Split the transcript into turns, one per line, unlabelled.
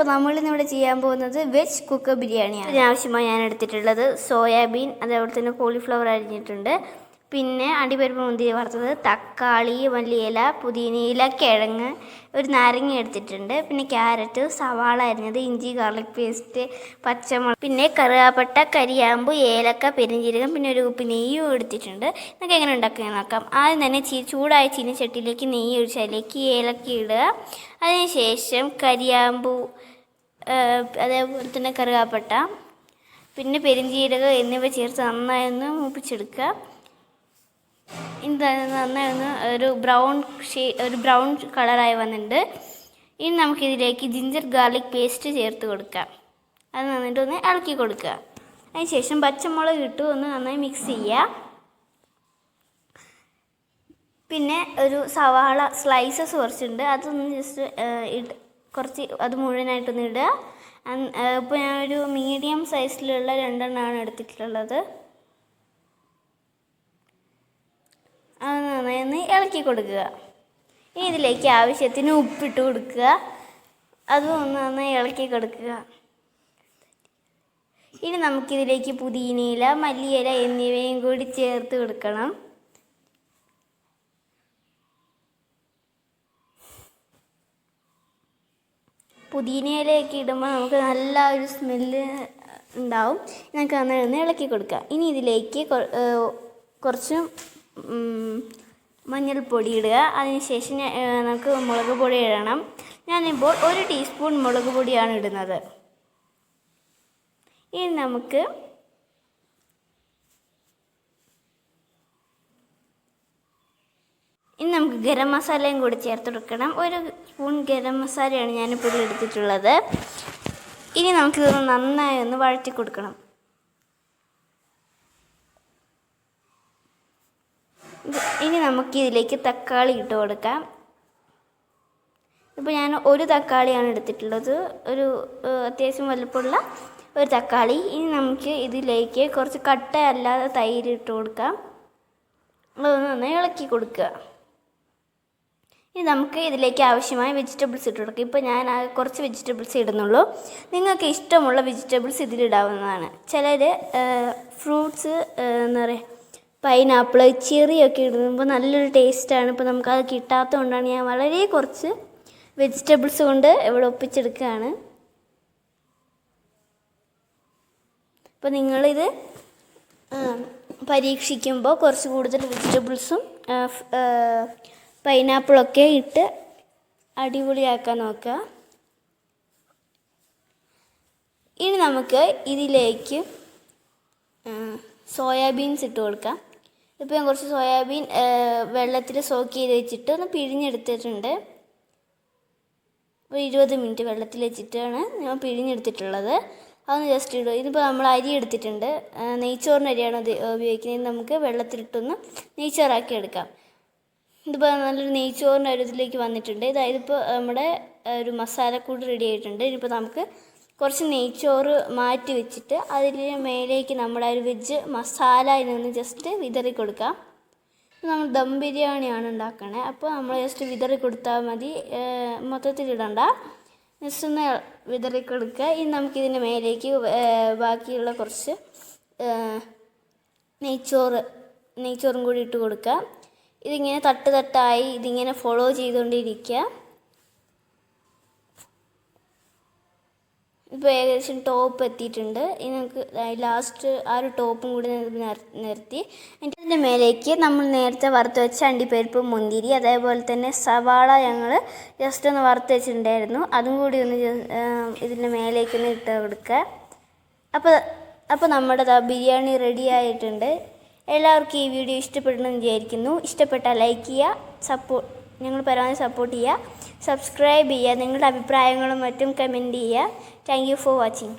അപ്പോൾ ഇവിടെ ചെയ്യാൻ പോകുന്നത് വെജ് കുക്കർ ബിരിയാണിയാണ്. ഇതിനാവശ്യമായി ഞാൻ എടുത്തിട്ടുള്ളത് സോയാബീൻ അതേപോലെ തന്നെ കോളിഫ്ലവർ അരിഞ്ഞിട്ടുണ്ട്. പിന്നെ അടിപരിപ്പ് മുന്തിരി വറുത്തത് തക്കാളി മല്ലിയില പുതിനയില കിഴങ്ങ് ഒരു നാരങ്ങ എടുത്തിട്ടുണ്ട്. പിന്നെ ക്യാരറ്റ് സവാള അരിഞ്ഞത് ഇഞ്ചി ഗാർലിക് പേസ്റ്റ് പച്ചമുളക് പിന്നെ കറുകാപ്പട്ട കരിയാമ്പ് ഏലക്ക പെരിഞ്ചീരകം പിന്നെ ഒരു കുപ്പി നെയ്യും എടുത്തിട്ടുണ്ട്. നമുക്ക് എങ്ങനെ ഉണ്ടാക്കുക നോക്കാം. ആദ്യം തന്നെ ചീ ചൂടായ ചീനച്ചട്ടിയിലേക്ക് നെയ്യ് ഒഴിച്ച് അതിലേക്ക് ഏലക്ക ഇടുക. അതിനുശേഷം കരിയാമ്പു അതേപോലെ തന്നെ കറുകാപ്പട്ട പിന്നെ പെരിഞ്ചീരകം എന്നിവ ചേർത്ത് നന്നായി ഒന്ന് മൂപ്പിച്ചെടുക്കുക. ഇനി നന്നായി ഒന്ന് ഒരു ബ്രൗൺ ഷേ ഒരു ബ്രൗൺ കളറായി വന്നിട്ടുണ്ട്. ഇനി നമുക്കിതിലേക്ക് ജിഞ്ചർ ഗാർലിക് പേസ്റ്റ് ചേർത്ത് കൊടുക്കാം. അത് നന്നായിട്ട് ഒന്ന് ഇളക്കി കൊടുക്കുക. അതിനുശേഷം പച്ചമുളക് ഇട്ട് ഒന്ന് നന്നായി മിക്സ് ചെയ്യുക. പിന്നെ ഒരു സവാള സ്ലൈസസ് കുറച്ചുണ്ട്. അതൊന്ന് ജസ്റ്റ് കുറച്ച് അത് മുഴുവനായിട്ടൊന്ന് ഇടുക. ഇപ്പോൾ ഒരു മീഡിയം സൈസിലുള്ള രണ്ടെണ്ണമാണ് എടുത്തിട്ടുള്ളത്. അത് നന്നായി ഒന്ന് ഇളക്കി കൊടുക്കുക. ഇനി ഇതിലേക്ക് ആവശ്യത്തിന് ഉപ്പിട്ട് കൊടുക്കുക. അതും ഒന്ന് നന്നായി ഇളക്കി കൊടുക്കുക. ഇനി നമുക്കിതിലേക്ക് പുതിനയില മല്ലിയില എന്നിവയും കൂടി ചേർത്ത് കൊടുക്കണം. പുതിനയിലയൊക്കെ ഇടുമ്പോൾ നമുക്ക് നല്ല ഒരു സ്മെല്ല് ഉണ്ടാവും. നമുക്ക് അന്നേരം ഒന്ന് ഇളക്കി കൊടുക്കുക. ഇനി ഇതിലേക്ക് കുറച്ച് മഞ്ഞൾപ്പൊടി ഇടുക. അതിനുശേഷം നമുക്ക് മുളക് പൊടി ഇടണം. ഞാനിപ്പോൾ ഒരു ടീസ്പൂൺ മുളക് പൊടിയാണ് ഇടുന്നത്. ഇനി നമുക്ക് ഇനി നമുക്ക് ഗരം മസാലയും കൂടി ചേർത്ത് കൊടുക്കണം. ഒരു സ്പൂൺ ഗരം മസാലയാണ് ഞാൻ ഇപ്പോൾ എടുത്തിട്ടുള്ളത്. ഇനി നമുക്കിതൊന്ന് നന്നായി ഒന്ന് വഴറ്റി കൊടുക്കണം. ഇനി നമുക്ക് ഇതിലേക്ക് തക്കാളി ഇട്ട് കൊടുക്കാം. ഇപ്പോൾ ഞാൻ ഒരു തക്കാളിയാണ് എടുത്തിട്ടുള്ളത്. ഒരു അത്യാവശ്യം വലുപ്പമുള്ള ഒരു തക്കാളി. ഇനി നമുക്ക് ഇതിലേക്ക് കുറച്ച് കട്ട അല്ലാതെ തൈര് ഇട്ട് കൊടുക്കാം. അതൊന്ന് നന്നായി ഇളക്കി കൊടുക്കുക. ഇനി നമുക്ക് ഇതിലേക്ക് ആവശ്യമായ വെജിറ്റബിൾസ് ഇട്ട് കൊടുക്കാം. ഇപ്പോൾ ഞാൻ കുറച്ച് വെജിറ്റബിൾസ് ഇടുന്നുള്ളൂ. നിങ്ങൾക്ക് ഇഷ്ടമുള്ള വെജിറ്റബിൾസ് ഇതിലിടാവുന്നതാണ്. ചിലർ ഫ്രൂട്ട്സ് എന്താ പറയുക പൈനാപ്പിൾ ചെറിയൊക്കെ ഇടുമ്പോൾ നല്ലൊരു ടേസ്റ്റാണ് ഇപ്പോൾ നമുക്കത് കിട്ടാത്തത് കൊണ്ടാണ് ഞാൻ വളരെ കുറച്ച് വെജിറ്റബിൾസ് കൊണ്ട് ഇവിടെ ഒപ്പിച്ചെടുക്കുകയാണ്. അപ്പോൾ നിങ്ങളിത് പരീക്ഷിക്കുമ്പോൾ കുറച്ച് കൂടുതൽ വെജിറ്റബിൾസും പൈനാപ്പിളൊക്കെ ഇട്ട് അടിപൊളിയാക്കാൻ നോക്കുക. ഇനി നമുക്ക് ഇതിലേക്ക് സോയാബീൻസ് ഇട്ട് കൊടുക്കാം. ഇപ്പോൾ ഞാൻ കുറച്ച് സോയാബീൻ വെള്ളത്തിൽ സോക്ക് ചെയ്ത് വെച്ചിട്ട് ഒന്ന് പിഴിഞ്ഞെടുത്തിട്ടുണ്ട്. ഒരു ഇരുപത് മിനിറ്റ് വെള്ളത്തിൽ വെച്ചിട്ടാണ് ഞാൻ പിഴിഞ്ഞെടുത്തിട്ടുള്ളത്. അതൊന്ന് ജസ്റ്റ് ഇടുക ഇതിപ്പോൾ നമ്മൾ അരി എടുത്തിട്ടുണ്ട്. നെയ്ച്ചോറിന് അരിയാണ് ഉപയോഗിക്കുന്നത്. നമുക്ക് വെള്ളത്തിലിട്ടൊന്ന് നെയ്ച്ചോറാക്കി എടുക്കാം. ഇതിപ്പോൾ നല്ലൊരു നെയ്ച്ചോറിന്റെ ഒരു ഇതിലേക്ക് വന്നിട്ടുണ്ട്. ഇതായത് ഇപ്പോൾ നമ്മുടെ ഒരു മസാലക്കൂട് റെഡി ആയിട്ടുണ്ട്. ഇനിയിപ്പോൾ നമുക്ക് കുറച്ച് നെയ്ച്ചോറ് മാറ്റി വെച്ചിട്ട് അതിൽ മേലേക്ക് നമ്മുടെ ഒരു വെജ് മസാല ഇതിനൊന്ന് ജസ്റ്റ് വിതറി കൊടുക്കാം. നമ്മൾ ദം ബിരിയാണിയാണ് ഉണ്ടാക്കണേ. അപ്പോൾ നമ്മൾ ജസ്റ്റ് വിതറി കൊടുത്താൽ മതി. മൊത്തത്തിൽ ഇടണ്ട. ജസ്റ്റ് ഒന്ന് വിതറി കൊടുക്കുക. ഇനി നമുക്കിതിന്റെ മേലേക്ക് ബാക്കിയുള്ള കുറച്ച് നെയ്ച്ചോറ് നെയ്ച്ചോറും കൂടി ഇട്ട് കൊടുക്കുക ഇതിങ്ങനെ തട്ട് തട്ടായി ഇതിങ്ങനെ ഫോളോ ചെയ്തുകൊണ്ടിരിക്കുക ഇപ്പോൾ ഏകദേശം ടോപ്പ് എത്തിയിട്ടുണ്ട്. ഇനി നമുക്ക് ലാസ്റ്റ് ആ ഒരു ടോപ്പും കൂടി നിർത്തി. എന്നിട്ട് അതിന്റെ മേലേക്ക് നമ്മൾ നേരത്തെ വറുത്ത് വെച്ച അണ്ടിപ്പരിപ്പ് മുന്തിരി അതേപോലെ തന്നെ സവാള ഞങ്ങൾ ജസ്റ്റ് ഒന്ന് വറുത്ത് വെച്ചിട്ടുണ്ടായിരുന്നു. അതും കൂടി ഒന്ന് ഇതിന്റെ മേലേക്ക് ഒന്ന് ഇട്ട് കൊടുക്കുക അപ്പോൾ അപ്പോൾ നമ്മുടെ ബിരിയാണി റെഡി ആയിട്ടുണ്ട്. എല്ലാവർക്കും ഈ വീഡിയോ ഇഷ്ടപ്പെടുമെന്ന് വിചാരിക്കുന്നു. ഇഷ്ടപ്പെട്ടാൽ ലൈക്ക് ചെയ്യുക സപ്പോർട്ട് ഞങ്ങൾ പരമാവധി സപ്പോർട്ട് ചെയ്യുക. സബ്സ്ക്രൈബ് ചെയ്യുക നിങ്ങളുടെ അഭിപ്രായങ്ങളും മറ്റും കമന്റ് ചെയ്യുക. Thank you for watching